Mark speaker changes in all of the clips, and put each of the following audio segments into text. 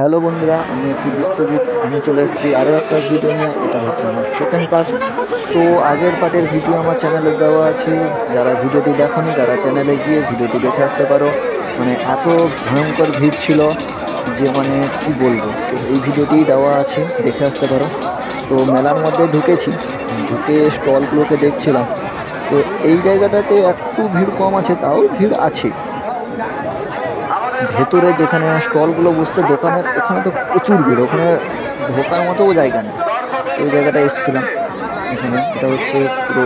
Speaker 1: Hello বন্ধুরা, আমি হচ্ছি বিশ্বজিৎ। আমি চলে এসেছি আরও একটা ভিডিও নিয়ে, এটা হচ্ছে আমার সেকেন্ড পার্ট তো আগের পার্টের ভিডিও আমার চ্যানেলে দেওয়া আছে। যারা ভিডিওটি দেখোনি, তারা চ্যানেলে গিয়ে ভিডিওটি দেখে আসতে পারো। মানে এত ভয়ঙ্কর ভিড় ছিল যে মানে কি বলব? তো এই ভিডিওটি দেওয়া আছে, দেখে আসতে পারো। তো মেলার মধ্যে ঢুকেছি। ঢুকে স্টলগুলোকে দেখছিলাম। তো এই জায়গাটাতে একটু ভিড় কম আছে, তাও ভিড় আছে। ভেতরে যেখানে স্টলগুলো বসছে দোকানের ওখানে তো প্রচুর ভিড় ওখানে ঢোকার মতোও জায়গা নেই। তো ওই জায়গাটা এসেছিলাম এখানে এটা হচ্ছে পুরো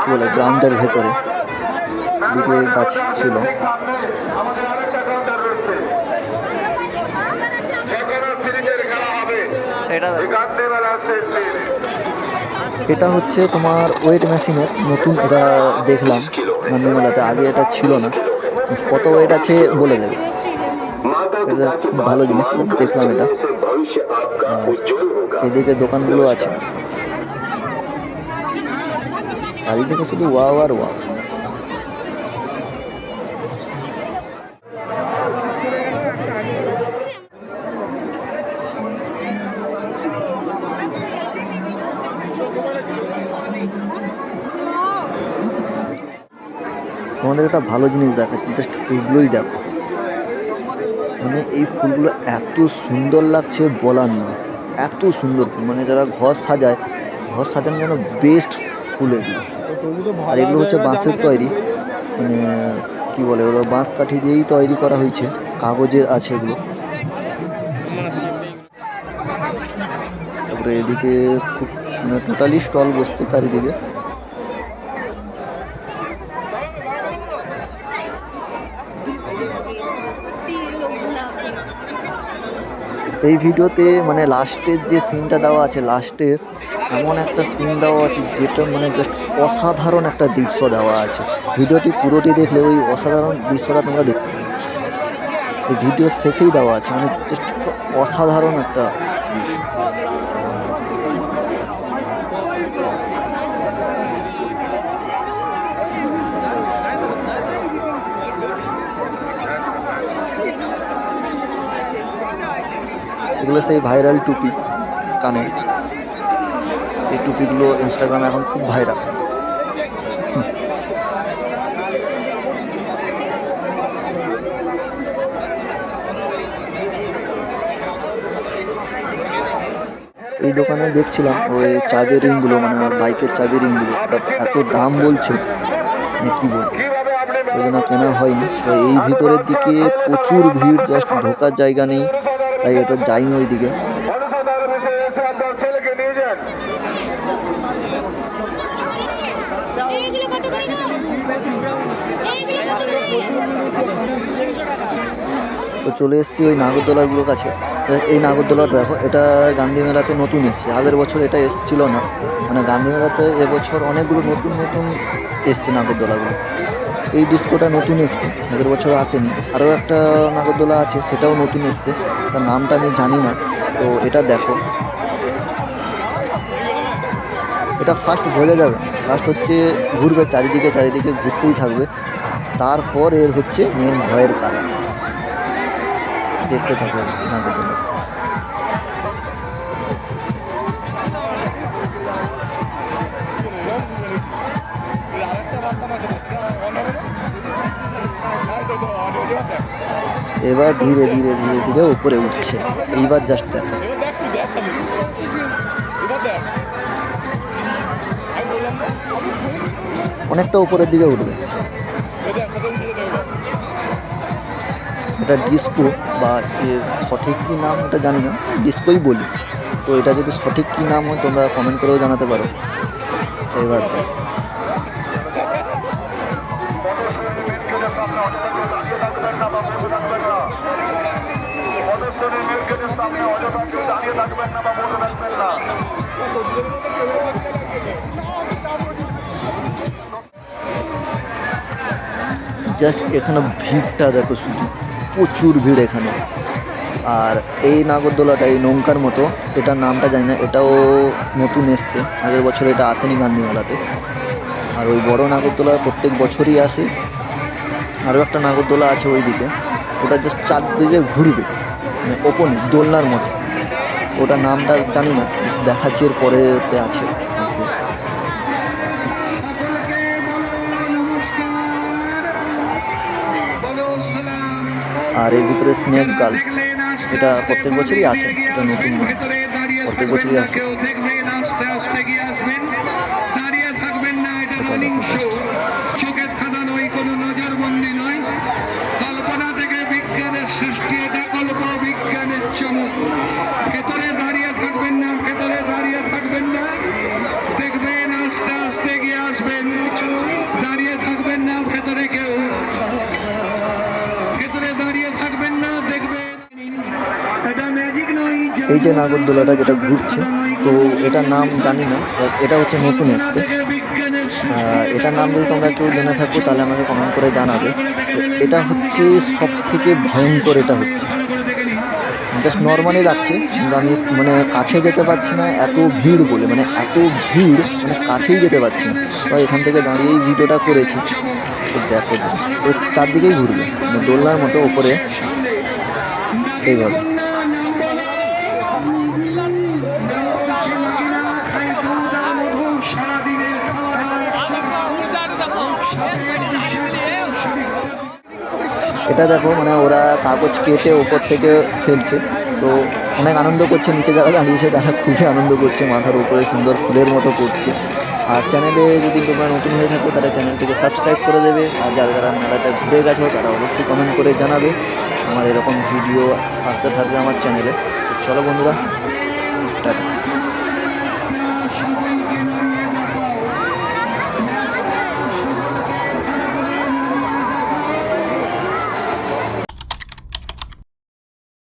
Speaker 1: কী বলে গ্রাউন্ডের ভেতরে দিকে গাছ ছিল।
Speaker 2: এটা
Speaker 1: এটা হচ্ছে তোমার ওয়েট মেশিনের নতুন এটা দেখলাম গান্ধী মেলাতে আগে এটা ছিল না। কত ওয়েট আছে বলে দেবে। খুব ভালো জিনিস, দেখলাম এটা। এদিকে দোকানগুলো আছে। চারিদিকে শুধু ওয়া আর ওয়াও। তোমাদের একটা ভালো জিনিস দেখাচ্ছি জাস্ট এইগুলোই দেখো। মানে এই ফুলগুলো এত সুন্দর লাগছে বলার না এত সুন্দর ফুল। মানে যারা ঘর সাজায়, ঘর সাজানো যেন বেস্ট ফুল এগুলো। আর এগুলো হচ্ছে বাঁশের তৈরি মানে কি বলে ওরা, বাঁশ কাঠি দিয়েই তৈরি করা হয়েছে, কাগজের আছে এগুলো। তারপরে এদিকে খুব মানে টোটালি স্টল বসছে চারিদিকে। এই ভিডিওতে মানে লাস্টের যে সিনটা দেওয়া আছে, লাস্টের এমন একটা সিন দেওয়া আছে, যেটা মানে জাস্ট অসাধারণ একটা দৃশ্য দেওয়া আছে। ভিডিওটি পুরোটি দেখলে ওই অসাধারণ দৃশ্যটা তোমরা দেখতে পাবে। এই ভিডিওর শেষেই দেওয়া আছে মানে জাস্ট অসাধারণ একটা দৃশ্য। এগুলো সেই ভাইরাল টুপি কানে। এই টুপিগুলো ইনস্টাগ্রামে এখন খুব ভাইরাল এই দোকানে দেখছিলাম ওই চাবি রিংগুলো মানে বাইকের চাবি রিংগুলো বাট এত দাম বলছে মানে কী বলব? ওই জন্য কেনা হয়নি। তো এই ভিতরের দিকে প্রচুর ভিড় জাস্ট ঢোকার জায়গা নেই। তাই ওটা যাইনি ওই দিকে তো চলে এসেছি ওই নাগরদোলাগুলোর কাছে। এই নাগরদোলাটা দেখো, এটা গান্ধী মেলাতে নতুন এসছে। আগের বছর এটা এসছিল না। মানে গান্ধী মেলাতে এবছর অনেকগুলো নতুন নতুন এসছে নাগরদোলাগুলো। এই ডিস্কোটা নতুন এসছে, আগের বছর আসেনি। আরও একটা নাগরদোলা আছে, সেটাও নতুন এসছে, তার নামটা আমি জানি না, তো এটা দেখো। এটা ফার্স্ট বোঝা যাবে ফার্স্ট হচ্ছে ঘুরবে চারিদিকে চারিদিকে ঘুরতেই থাকবে। তারপর এর হচ্ছে মেন ভয়ের কারণ। দেখতে থাকবে নাগরদোলা। এবার ধীরে ধীরে ধীরে ধীরে উপরে উঠছে। এইবার জাস্ট দেখো। অনেকটা উপরের দিকে উঠবে। এটা ডিস্কো বা এর সঠিক কী নাম ওটা জানি না, ডিস্কোই বলি। তো এটা যদি সঠিক কী নাম হয় তোমরা কমেন্ট করেও জানাতে পারো। এবার দেখ। জাস্ট এখানে ভিড়টা দেখো শুধু, প্রচুর ভিড় এখানে। আর এই নাগরদোলাটা, এই নৌকার মতো, এটার নামটা জানি না, এটাও নতুন এসছে। আগের বছর এটা আসেনি গান্ধী মেলাতে আর ওই বড় নাগরদোলা প্রত্যেক বছরই আসে। আরও একটা নাগরদোলা আছে ওই দিকে ওটা জাস্ট চারদিকে ঘুরবে। মানে ওপেন দোলনার মতো। ওটা নামটা জানি না, দেখাচ্ছি এর পরেতে আছে। আর এর ভিতরে স্নেক গার্ল এটা প্রত্যেক বছরই আসে, এটা নতুন প্রত্যেক বছরই আসে
Speaker 3: দাঁড়িয়ে থাকবেন না এটা
Speaker 1: এটা
Speaker 3: রানিং
Speaker 1: দেখো
Speaker 3: শো চোখের খাদা নয় কোনো নজরবন্দি নয় কল্পনা থেকে বিজ্ঞানের সৃষ্টি এটা কল্প বিজ্ঞানের চমক ভেতরে দাঁড়িয়ে থাকবেন না ভেতরে দাঁড়িয়ে থাকবেন না দেখবেন আস্তে আস্তে গিয়ে আসবেন দাঁড়িয়ে থাকবেন না ভেতরে কেউ। ভেতরে দাঁড়িয়ে থাকবেন না দেখবেন এটা ম্যাজিক নয়
Speaker 1: এই যে নাগরদোলাটা যেটা ঘুরছে তো এটার নাম জানি না এটা হচ্ছে নতুন এসছে। আহ, এটার নাম যদি তোমরা কেউ জেনে থাকো তাহলে আমাকে কমেন্ট করে জানাবে। তো এটা হচ্ছে সব থেকে ভয়ঙ্কর এটা হচ্ছে। জাস্ট নর্মালি লাগছে কিন্তু আমি মানে কাছে যেতে পারছি না, এত ভিড় বলে মানে এত ভিড় মানে কাছেই যেতে পারছি না। তো এখান থেকে দাঁড়িয়েই ভিডিওটা করেছি। তো দেখো, তো চারদিকেই ঘুরবে মানে দোলনার মতো ওপরে। এইভাবে। এটা দেখো মানে ওরা কাগজ কেটে ওপর থেকে ফেলছে। তো অনেক আনন্দ করছে, নিচে যারা দাঁড়িয়েছে, তারা খুবই আনন্দ করছে, মাথার উপরে সুন্দর ফুলের মতো করছে আর চ্যানেলে যদি তোমরা নতুন হয়ে থাকো, তাহলে চ্যানেলটিকে সাবস্ক্রাইব করে দেবে। আর যারা যারা মেলাটা ঘুরে গেছো, তারা অবশ্যই কমেন্ট করে জানাবে। আমার এরকম ভিডিও আসতে থাকবে আমার চ্যানেলে। চলো বন্ধুরা, টাটা।